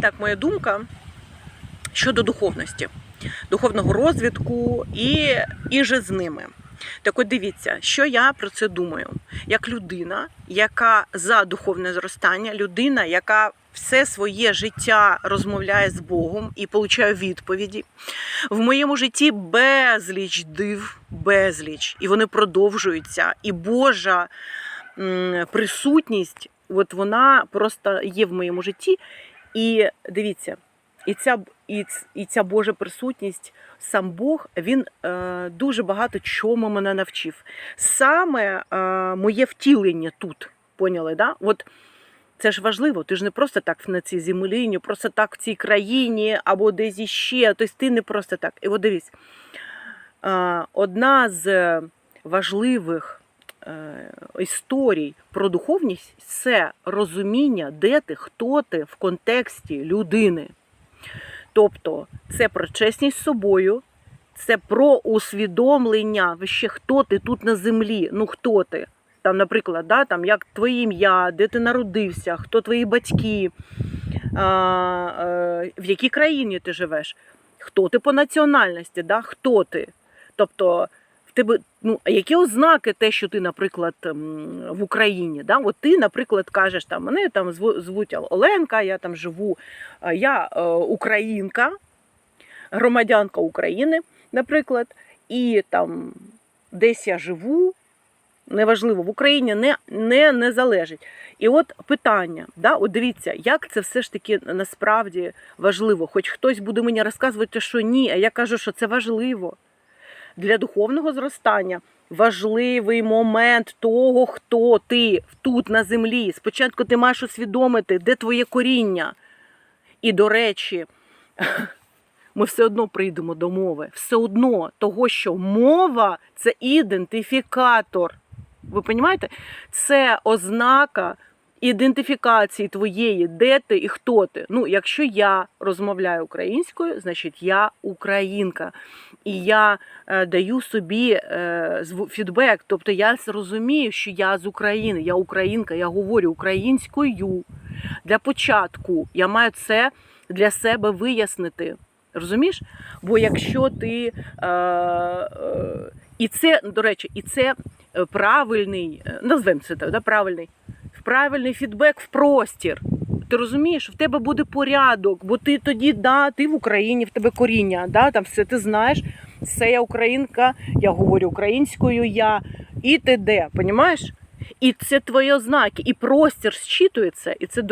Так, моя думка щодо духовності, духовного розвитку і, і же з ними. Так от дивіться, що я про це думаю. Як людина, яка за духовне зростання, людина, яка все своє життя розмовляє з Богом і получає відповіді. В моєму житті безліч див, безліч, і вони продовжуються. І Божа присутність, от вона просто є в моєму житті. І дивіться, і ця, і, і ця Божа присутність, сам Бог, він е, дуже багато чому мене навчив. Саме е, моє втілення тут, поняли, да? От це ж важливо, ти ж не просто так на цій землі, не просто так в цій країні або десь іще. Тобто ти не просто так. І от дивись, е, одна з важливих історій про духовність це розуміння, де ти, хто ти в контексті людини. Тобто це про чесність з собою, це про усвідомлення, ще хто ти тут на землі, ну хто ти. Там, наприклад, да, там, як твоє ім'я, де ти народився, хто твої батьки, а, е, в якій країні ти живеш, хто ти по національності, да, хто ти. Тобто, тебе, ну, які ознаки те, що ти, наприклад, в Україні? Да? От ти, наприклад, кажеш, там, мене там звуть Оленка, я там живу, я е, українка, громадянка України, наприклад, і там десь я живу, неважливо, в Україні не, не, не залежить. І от питання, да, от дивіться, як це все ж таки насправді важливо. Хоч хтось буде мені розказувати, що ні, а я кажу, що це важливо. Для духовного зростання важливий момент того, хто ти тут на землі. Спочатку ти маєш усвідомити, де твоє коріння. І, до речі, ми все одно прийдемо до мови. Все одно того, що мова це ідентифікатор. Ви розумієте? Це ознака ідентифікації твоєї, де ти і хто ти. Ну, якщо я розмовляю українською, значить я українка. І я е, даю собі е, фідбек. Тобто я розумію, що я з України, я українка, я говорю українською. Для початку я маю це для себе вияснити. Розумієш? Бо якщо ти. Е, е, і це, до речі, і це е, правильний, е, назвемо це так, да, правильний, правильний фідбек в простір. Ти розумієш, в тебе буде порядок, бо ти тоді, да, ти в Україні, в тебе коріння, да, там все ти знаєш, все я українка, я говорю українською, я і т.д. Понімаєш? І це твої ознаки, і простір зчитується, і це